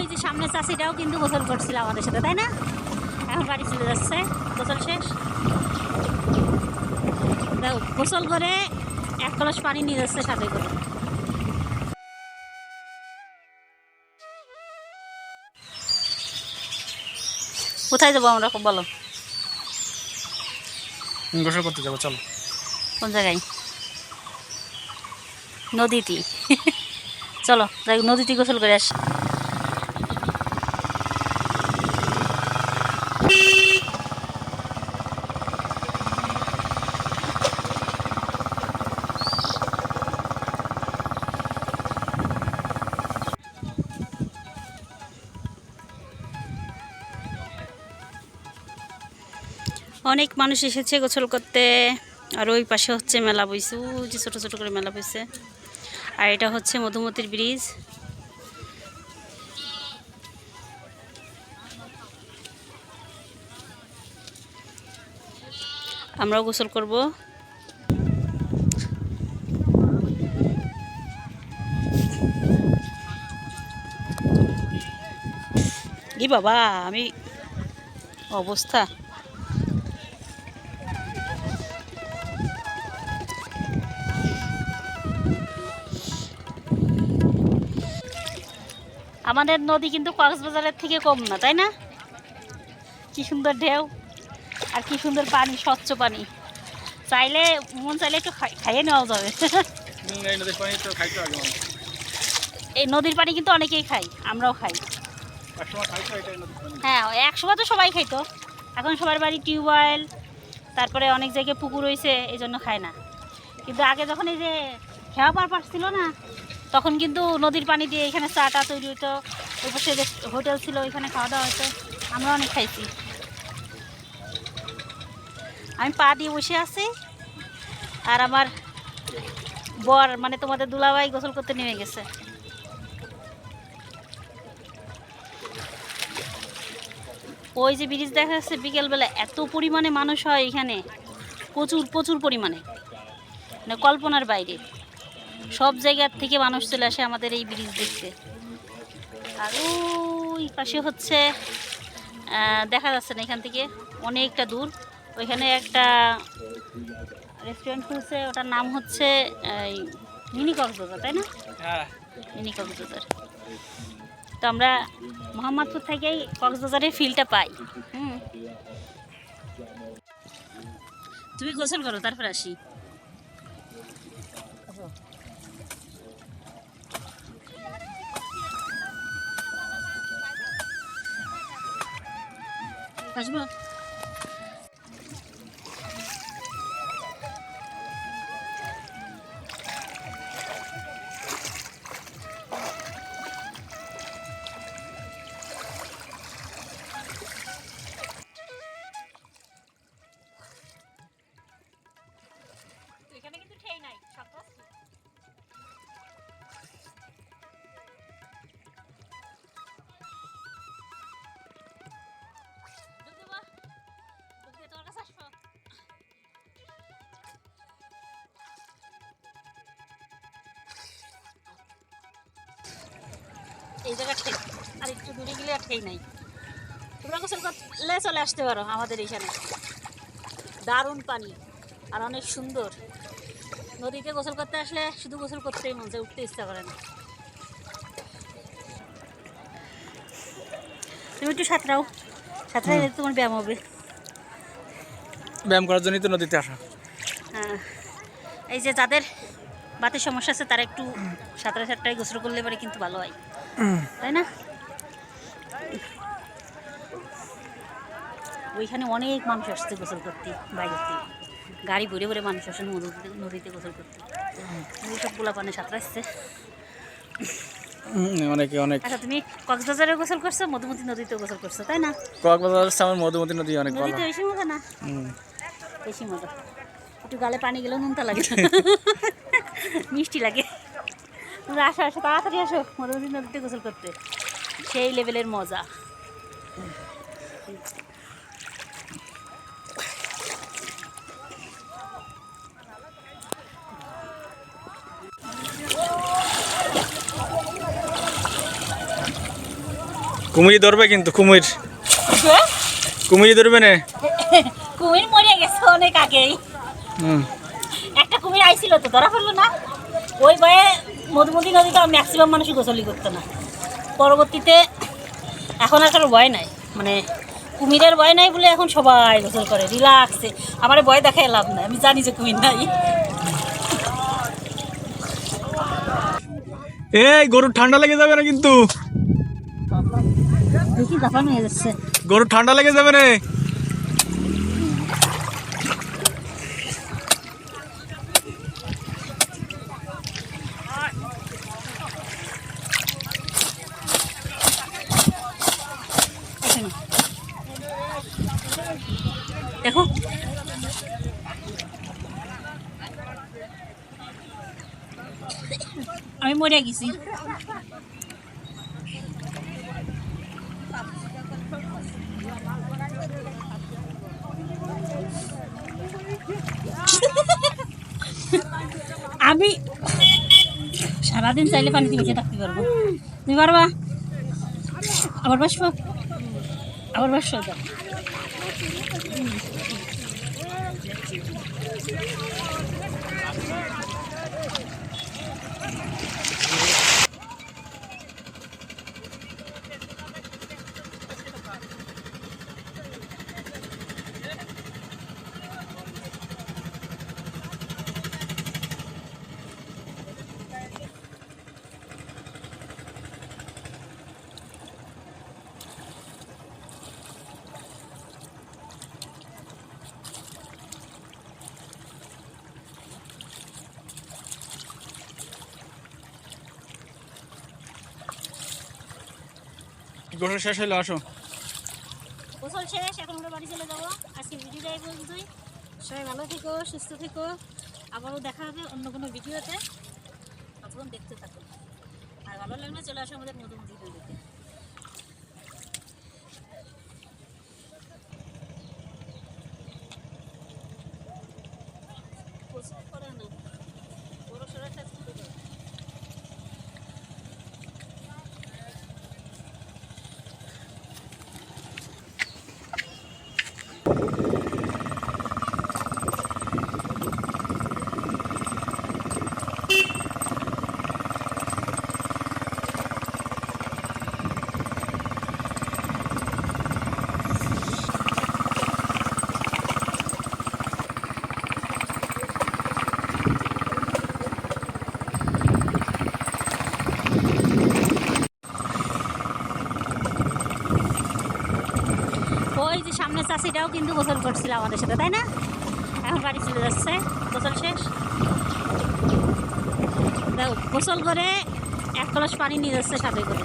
ওই যে সামনে চাষিটাও কিন্তু গোসল করছিল আমাদের সাথে তাই না? এখন বাড়ি চলে যাচ্ছে গোসল শেষ। গোসল করে এক কলস পানি নিয়ে যাচ্ছে সাথে করে। কোথায় যাব আমরা বলো? গোসল করতে যাব চলো। কোন জায়গায়? নদীতে চলো নদীতে গোসল করে আস। অনেক মানুষ এসেছে গোসল করতে। আর ওই পাশে হচ্ছে মেলা বইছে। ওই যে ছোটো ছোটো করে মেলা বইছে। আর এটা হচ্ছে মধুমতির ব্রিজ। আমরাও গোসল করব। ই বাবা, আমি অবস্থা। আমাদের নদী কিন্তু কক্সবাজারের থেকে কম না তাই না? কি সুন্দর ঢেউ আর কি সুন্দর পানি স্বচ্ছ পানি। চাইলে মন চাইলে একটু খাই- খাইয়ে নেওয়া যাবে। এই নদীর পানি কিন্তু অনেকেই খাই আমরাও খাই। হ্যাঁ এক সময় তো সবাই খাইতো। এখন সবার বাড়ি টিউবওয়েল তারপরে অনেক জায়গায় পুকুর হয়েছে এই জন্য খায় না। কিন্তু আগে যখন এই যে খেয়া পারপাস ছিল না তখন কিন্তু নদীর পানি দিয়ে এখানে চাটা তৈরি হতো ওই যে হোটেল ছিল, ওইখানে খাওয়া দাওয়া হতো আমরা অনেক খাইছি। আমি পা দিয়ে বসে আছি আর আমার বর মানে তোমাদের দুলাভাই গোসল করতে নেমে গেছে। ওই যে ব্রিজ দেখা যাচ্ছে, বিকেলবেলা এত পরিমাণে মানুষ হয় এখানে। প্রচুর প্রচুর পরিমাণে। মানে কল্পনার বাইরে। সব জায়গার থেকে মানুষ চলে আসে আমাদের এই ব্রিজ দেখতে। আর ওই পাশে হচ্ছে দেখা যাচ্ছে না এখান থেকে অনেকটা দূর। ওইখানে একটা রেস্টুরেন্ট খুলছে ওটার নাম হচ্ছে এই, মিনি কক্সবাজার তাই না? হ্যাঁ। মিনি কক্সবাজার। তো আমরা মোহাম্মদপুর থেকেই কক্সবাজারের ফিলটা পাই। হুম। তুমি গোসল করো তারপর আসি। Kaçma. এই জায়গা ঠেক। আর একটু দূরে গেলে আর ঠেই নাই। তোমরা গোসল করলে চলে আসতে পারো আমাদের এইখানে। দারুণ পানি আর অনেক সুন্দর। নদীতে গোসল করতে আসলে শুধু গোসল করতেই মন চায় উঠতে ইচ্ছা করে না। তুমি একটু সাঁতরাও। সাঁতরাই তোমার ব্যায়াম হবে। ব্যায়াম করার জন্যই তো নদীতে আসা। হ্যাঁ। এই যে যাদের বাতের সমস্যা আছে তারা একটু সাঁতরা সাঁতরাই গোসল করলে পারে কিন্তু ভালো হয়। তাই না? ওইখানে অনেক মানুষ আসছে গোসল করতে বাইরে থেকে। গাড়ি ভরে ভরে মানুষ আসে নদীতে নদীতে গোসল করতে। সব গোলা পানে সাঁতরাচ্ছে অনেকে অনেক। আচ্ছা তুমি কক্সবাজারে গোসল করছ মধুমতি নদীতে গোসল করছ তাই না? কক্সবাজার আমার মধুমতি নদী অনেক ভালো। নদীতে বেশি মজা না? বেশি মজা। একটু গালে পানি গেলেও নুনতা লাগে। মিষ্টি লাগে। তোমরা আসো আসো তাড়াতাড়ি আসো। মধুমতি নদীতে গোসল করতে। সেই লেভেলের মজা। কুমিরি ধরবে কিন্তু কুমির। কুমিরি ধরবে না। কুমির মরে গেছে অনেক আগেই। হুম। একটা কুমির আইছিল তো ধরা পড়ল না? ওই ভয়ে মধুমতি নদীতে ম্যাক্সিমাম মানুষই গোসলি করতো না। পরবর্তীতে এখন আর কারও ভয় নাই। মানে কুমিরের ভয় নাই বলে এখন সবাই গোসল করে রিল্যাক্সে আমার ভয় দেখাই লাভ নাই আমি জানি যে কুমির নাই। এই গরুর ঠান্ডা লেগে যাবে না কিন্তু। দেখি হয়ে যাচ্ছে। গরুর ঠান্ডা লেগে যাবে না মরে গেছি। আমি সারাদিন চাইলে পানিতে বেঁচে থাকতে পারব। তুমি পারবা? আবার বাসবো? আবার বাসবো তো গোসল শেষ হইল, আসো। গোসল শেষ, এখন আমরা বাড়ি চলে যাব। আজকে ভিডিওটা এই পর্যন্তই। সবাই ভালো থেকো, সুস্থ থেকো। আবারও দেখা হবে অন্য কোনো ভিডিওতে। তখন দেখতে থাকুন আর ভালো লাগলে চলে আসো আমাদের নতুন ভিডিও করে চাষিটাও কিন্তু গোসল করছিল আমাদের সাথে, তাই না? এখন বাড়ি চলে যাচ্ছে, গোসল শেষ। গোসল করে এক কলস পানি নিয়ে যাচ্ছে সাথে করে।